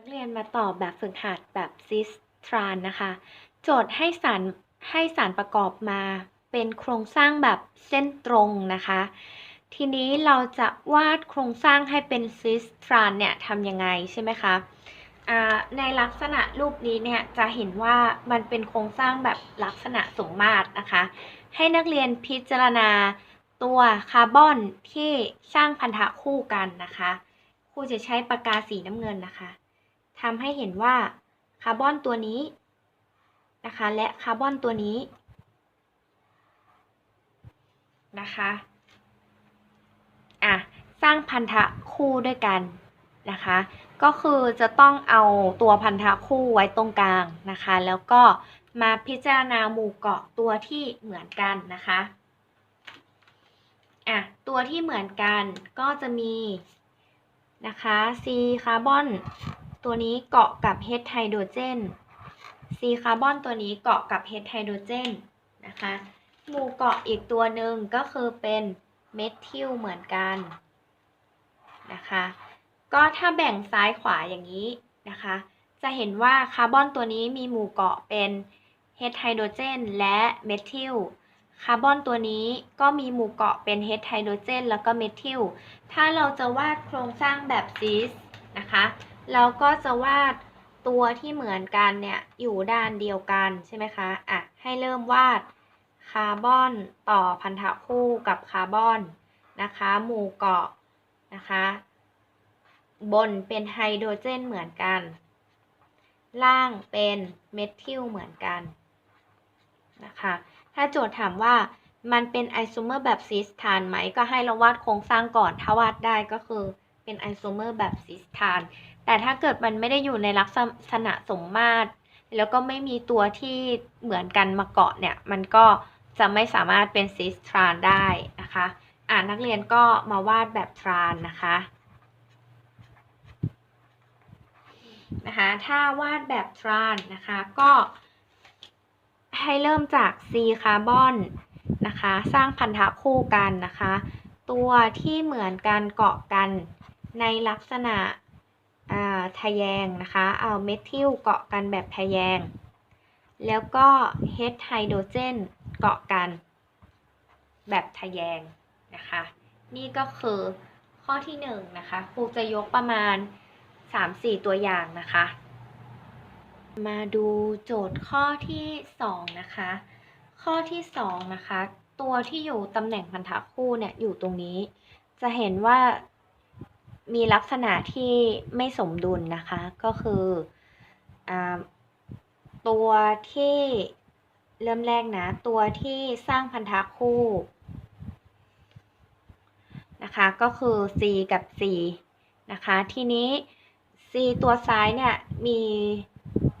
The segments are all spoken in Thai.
นักเรียนมาตอบแบบฝึกหัดแบบซิสทรานนะคะ โจทย์ให้สารให้สารประกอบมาเป็นโครงสร้างแบบเส้นตรงนะคะ ทีนี้เราจะวาดโครงสร้างให้เป็นซิสทรานเนี่ยทำยังไงใช่ไหมคะในลักษณะรูปนี้เนี่ยจะเห็นว่ามันเป็นโครงสร้างแบบลักษณะสมมาตรนะคะ ให้นักเรียนพิจารณาตัวคาร์บอนที่สร้างพันธะคู่กันนะคะครูจะใช้ปากกาสีน้ำเงินนะคะ ทำให้เห็นว่าคาร์บอนตัวนี้นะคะและคาร์บอนตัวนี้นะคะอะสร้างพันธะคู่ด้วยกันนะคะ ก็คือจะต้องเอาตัวพันธะคู่ไว้ตรงกลางนะคะ แล้วก็มาพิจารณาหมู่เกาะตัวที่เหมือนกันนะคะอะตัวที่เหมือนกันก็จะมีนะคะ C คาร์บอน ตัวนี้เกาะกับ H ไฮโดรเจน C คาร์บอนตัวนี้เกาะกับ H ไฮโดรเจนนะคะหมู่เกาะอีกตัวหนึ่งก็คือเป็นเมทิลเหมือนกันนะคะ ก็ถ้าแบ่งซ้ายขวาอย่างนี้นะคะ จะเห็นว่าคาร์บอนตัวนี้มีหมู่เกาะเป็นเฮดไฮโดรเจนและเมทิลคาร์บอนตัวนี้ก็มีหมู่เกาะเป็นเฮดไฮโดรเจนแล้วก็เมทิล ถ้าเราจะวาดโครงสร้างแบบซิสนะคะ เราก็จะวาดตัวที่เหมือนกันเนี่ยอยู่ด้านเดียวกันใช่ไหมคะอะให้เริ่มวาดคาร์บอนต่อพันธะคู่กับคาร์บอนนะคะหมู่เกาะนะคะบนเป็นไฮโดรเจนเหมือนกัน ล่างเป็นเมทิลเหมือนกันนะคะถ้าโจทย์ถามว่ามันเป็นไอโซเมอร์แบบซิสทานไหมก็ให้เราวาดโครงสร้างก่อน ถ้าวาดได้ก็คือ เป็นไอโซเมอร์แบบซิสทาน แต่ถ้าเกิดมันไม่ได้อยู่ในลักษณะสมมาตร แล้วก็ไม่มีตัวที่เหมือนกันมาเกาะเนี่ย มันก็จะไม่สามารถเป็นซิสทรานได้นะคะ อ่านักเรียนก็มาวาดแบบทรานนะคะนะคะ ถ้าวาดแบบทรานนะคะ ก็ให้เริ่มจาก C คาร์บอนนะคะ สร้างพันธะคู่กันนะคะ ตัวที่เหมือนกันเกาะกัน ในลักษณะทะแยงนะคะ เอาเมทิลเกาะกันแบบทะแยง แล้วก็เฮดไฮโดรเจนเกาะกัน แบบทะแยงนะคะ นี่ก็คือข้อที่1นนะคะ ครูจะยกประมาณ 3-4 ตัวอย่างนะคะ มาดูโจทย์ข้อที่ 2 นะคะ ข้อที่2นะคะ ตัวที่อยู่ตำแหน่งพันธะคู่เนี่ยอยู่ตรงนี้ จะเห็นว่า มีลักษณะที่ไม่สมดุลนะคะ ก็คืออตัวที่เริ่มแรกนะ ตัวที่สร้างพันธะคู่นะคะ ก็คือ C กับ C นะคะ ทีนี้ C ตัวซ้ายเนี่ย มี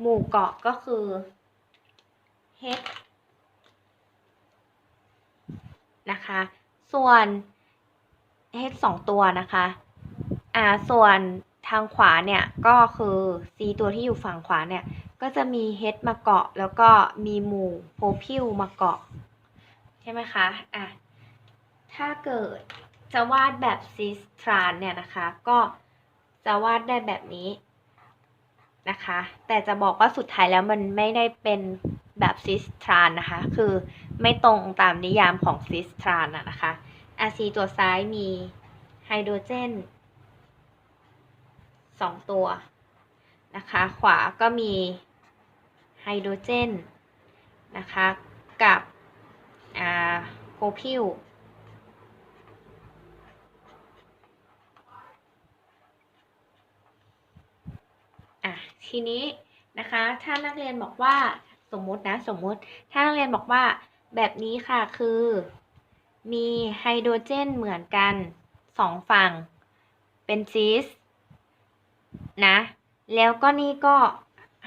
หมู่เกาะก็คือ H นะคะ ส่วน H สองตัวนะคะ อ่าส่วนทางขวาเนี่ยก็คือ C ตัวที่อยู่ฝั่งขวาเนี่ย ก็จะมี H มาเกาะ แล้วก็มีหมู่โพพิลมาเกาะ ใช่ไหมคะอะถ้าเกิดจะวาดแบบซิสทรานเนี่ยนะคะ ก็จะวาดได้แบบนี้นะคะ แต่จะบอกว่าสุดท้ายแล้วมันไม่ได้เป็นแบบซิสทรานนะคะ คือไม่ตรงตามนิยามของซิสทรานนะคะอาซีตัวซ้ายมีไฮโดรเจน สองตัวนะคะ ขวาก็มีไฮโดรเจนนะคะกับอ่าโพพิลอะทีนี้นะคะถ้านักเรียนบอกว่าสมมตินะสมมติถ้านักเรียนบอกว่าแบบนี้ค่ะคือมีไฮโดรเจนเหมือนกันสองฝั่งเป็นซีส นะ แล้วก็นี่ก็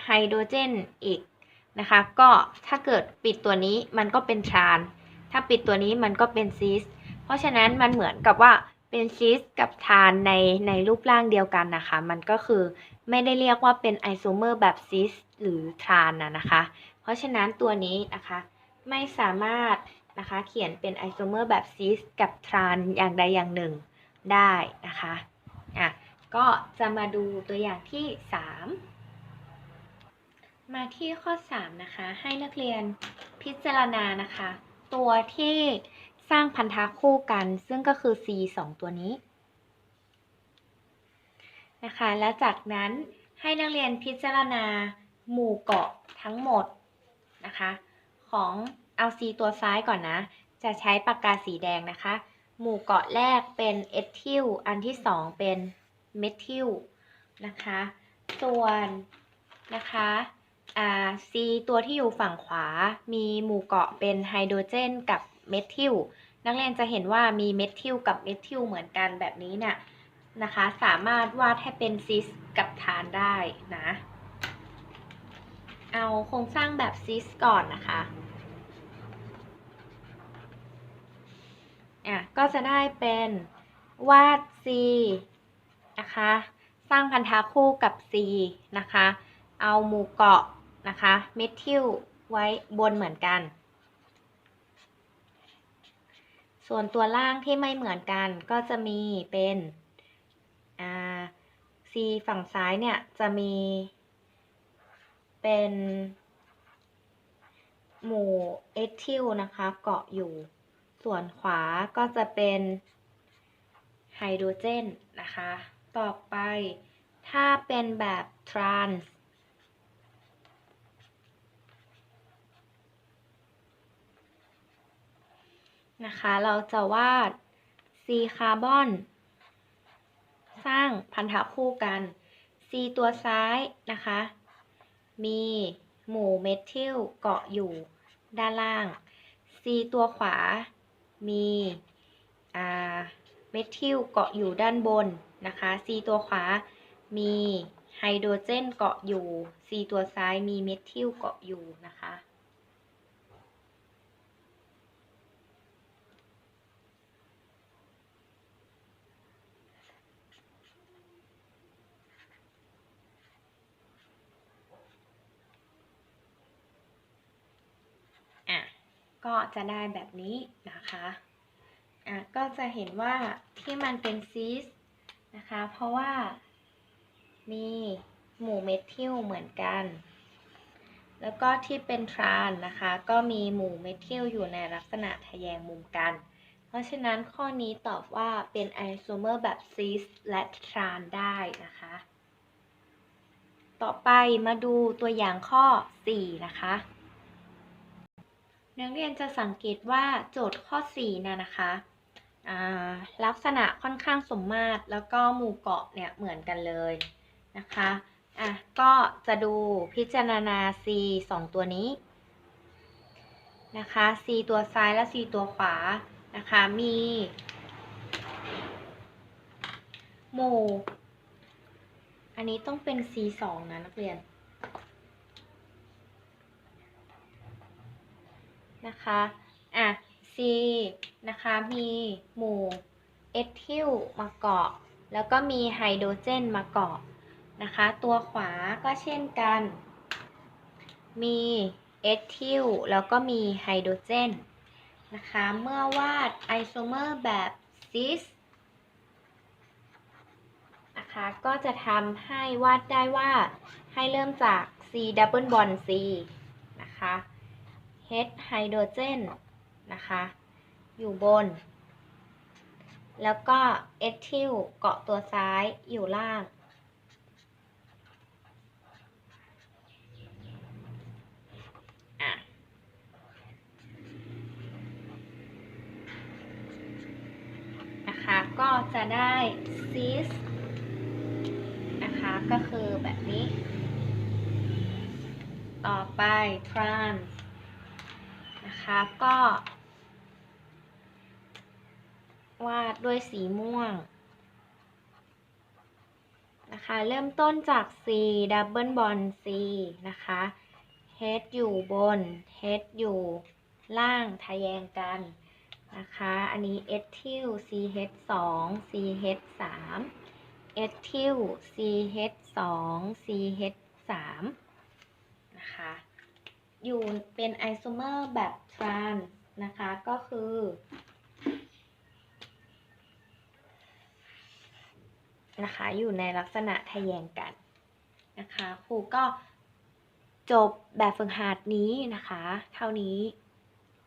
ไฮโดรเจนอีกนะคะ ก็ถ้าเกิดปิดตัวนี้มันก็เป็นทราน ถ้าปิดตัวนี้มันก็เป็นซีสเพราะฉะนั้นมันเหมือนกับว่าเป็นซีสกับทานในในรูปร่างเดียวกันนะคะ มันก็คือไม่ได้เรียกว่าเป็นไอโซเมอร์แบบซีสหรือทรานนะนะคะ เพราะฉะนั้นตัวนี้นะคะไม่สามารถนะคะเขียนเป็นไอโซเมอร์แบบซีสกับทรานอย่างใดอย่างหนึ่งได้นะคะอะ ก็จะมาดูตัวอย่างที่ 3 มาที่ข้อ 3 นะคะ ให้นักเรียนพิจารณานะคะ ตัวที่สร้างพันธะคู่กัน ซึ่งก็คือ C 2 ตัวนี้นะคะ และจากนั้นให้นักเรียนพิจารณาหมู่เกาะทั้งหมดนะคะ ของเอา C ตัวซ้ายก่อนนะ จะใช้ปากกาสีแดงนะคะ หมู่เกาะแรกเป็นเอทิลอันที่ 2 เป็น เมทิลนะคะ ส่วนนะคะอ่า C ตัวที่อยู่ฝั่งขวา มีหมู่เกาะเป็นไฮโดรเจนกับเมทิลนักเรียนจะเห็นว่ามีเมทิลกับเมทิลเหมือนกันแบบนี้เนี่ยนะคะ สามารถวาดให้เป็นซิสกับฐานได้นะ เอาโครงสร้างแบบซิสก่อนนะคะอะก็จะได้เป็นวาด C นะคะ สร้างพันธะคู่กับ C นะคะ เอาหมู่เกาะนะคะเมทิลไว้บนเหมือนกัน ส่วนตัวล่างที่ไม่เหมือนกันก็จะมีเป็น C ฝั่งซ้ายเนี่ยจะมีเป็นหมู่เอทิลนะคะเกาะอยู่ ส่วนขวาก็จะเป็นไฮโดรเจนนะคะ ต่อไป ถ้าเป็นแบบทรานส์นะคะ เราจะวาด C คาร์บอนสร้างพันธะคู่กัน C ตัวซ้ายนะคะ มีหมู่เมทิลเกาะอยู่ด้านล่าง C ตัวขวา มีอ่าเมทิลเกาะอยู่ด้านบน นะคะ C ตัวขวามีไฮโดรเจนเกาะอยู่ C ตัวซ้ายมีเมทิลเกาะอยู่นะคะอะก็จะได้แบบนี้นะคะ อะ ก็จะเห็นว่าที่มันเป็นซีส นะคะ เพราะว่ามีหมู่เมทิลเหมือนกัน แล้วก็ที่เป็นทรานนะคะ ก็มีหมู่เมทิลอยู่ในลักษณะทะแยงมุมกัน เพราะฉะนั้นข้อนี้ตอบว่าเป็นไอโซเมอร์แบบซีสและทรานได้นะคะ ต่อไปมาดูตัวอย่างข้อ 4 นะคะนักเรียนจะสังเกตว่าโจทย์ข้อ 4นะนะคะ ลักษณะค่อนข้างสมมาตรแล้วก็หมู่เกาะเนี่ยเหมือนกันเลยนะคะอะก็จะดูพิจารณา C 2 ตัวนี้นะคะ C ตัวซ้ายและ C ตัวขวานะคะมีหมู่ อันนี้ต้องเป็น C 2นะนักเรียนนะคะอะ C นะคะมีหมู่เอทิลมาเกาะ แล้วก็มีไฮโดรเจนมาเกาะนะคะ ตัวขวาก็เช่นกัน มีเอทิลแล้วก็มีไฮโดรเจนนะคะ เมื่อวาดไอโซเมอร์แบบซิสนะคะก็จะทำให้วาดได้ว่าให้เริ่มจาก C double bond C นะคะ H ไฮโดรเจน นะคะ อยู่บน แล้วก็เอทิลเกาะตัวซ้ายอยู่ล่างอะนะคะ ก็จะได้ซิสนะคะก็คือแบบนี้ ต่อไป trans นะคะก็ วาดด้วยสีม่วงนะคะ เริ่มต้นจาก C double bond C นะคะ H อยู่บน H อยู่ล่างทะแยงกันนะคะ อันนี้ ethyl CH 2 CH 3 ethyl CH 2 CH 3นะคะ อยู่เป็นไอโซเมอร์แบบทรานนะคะ ก็คือ นะคะ อยู่ในลักษณะทะแยงกันนะคะ ครูก็จบแบบฝึกหัดนี้นะคะ เท่านี้